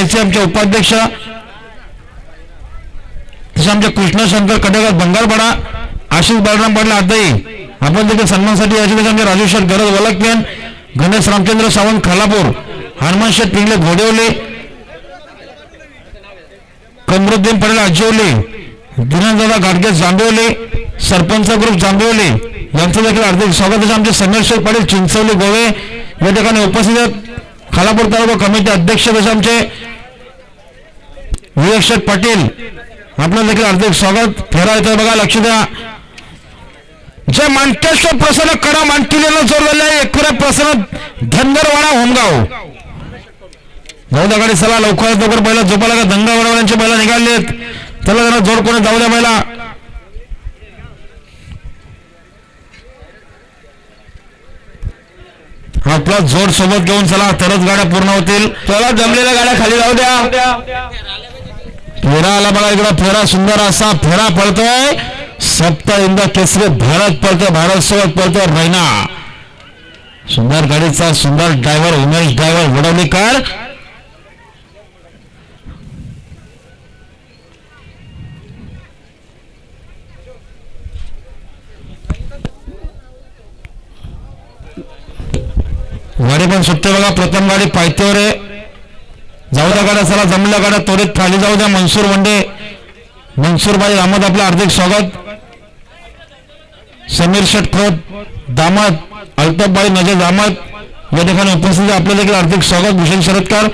याचे आमच्या उपाध्यक्ष तसं आमच्या कृष्णशंकर कडेकर बंगालपाडा आशिष बलराम पाटील आताई आपण देखील सन्मानसाठी याचे तसे आमचे राजेश्वर गरज वलकमेन गणेश रामचंद्र सावंत खालापूर हनुमान शेठ पिंगले घोडेवले कमरुद्दीन पटेल आजिवले दिनदादा गाडगे जांभवले सरपंच ग्रुप जांभवले यांचं देखील हार्दिक स्वागत आहे. आमचे समीर पाटील चिंचवले गोवे या ठिकाणी उपस्थित खालापूर तालुका कमिटी अध्यक्ष तसे आमचे विवेक पाटील. आपलं देखील हार्दिक स्वागत. फेरा येतोय बघा लक्ष द्या. जे मांटेश्वर प्रसन्न करा मांटिलेला जोडलेला आहे. एकुऱ्या प्रसन्न धनगरवाडा होमगाव. जाऊ चला लवकरात लवकर पहिला झोपाला का दंगा बैला निघालेत त्याला जरा जोड कोणी जाऊ द्या बैला. आपला जोड सोबत घेऊन चला तरच गाड्या पूर्ण होतील. त्याला जमलेल्या गाड्या खाली जाऊ द्या. फेरा आला बघा इकडं फेरा सुंदर असा फेरा पडतोय. सप्त इंदा केसरी भारत पडतोय भारत सोबत पडतोय रैना. सुंदर गाडीचा सुंदर ड्रायव्हर उमेश ड्रायव्हर वडवलीकर गाडी पण सुटते बघा प्रथम गाडी पायथ्यावर आहे जाऊ द्या गाड्या चला जमल्या गाड्या त्वरित खाली जाऊ द्या. मनसूर वंडे मनसूरबाई दामद आपलं हार्दिक स्वागत. समीर शेटखोत दामद अल्ताफबाई नजर दामद. या ठिकाणी उपस्थित आपलं देखील हार्दिक स्वागत. भूषण शरदकर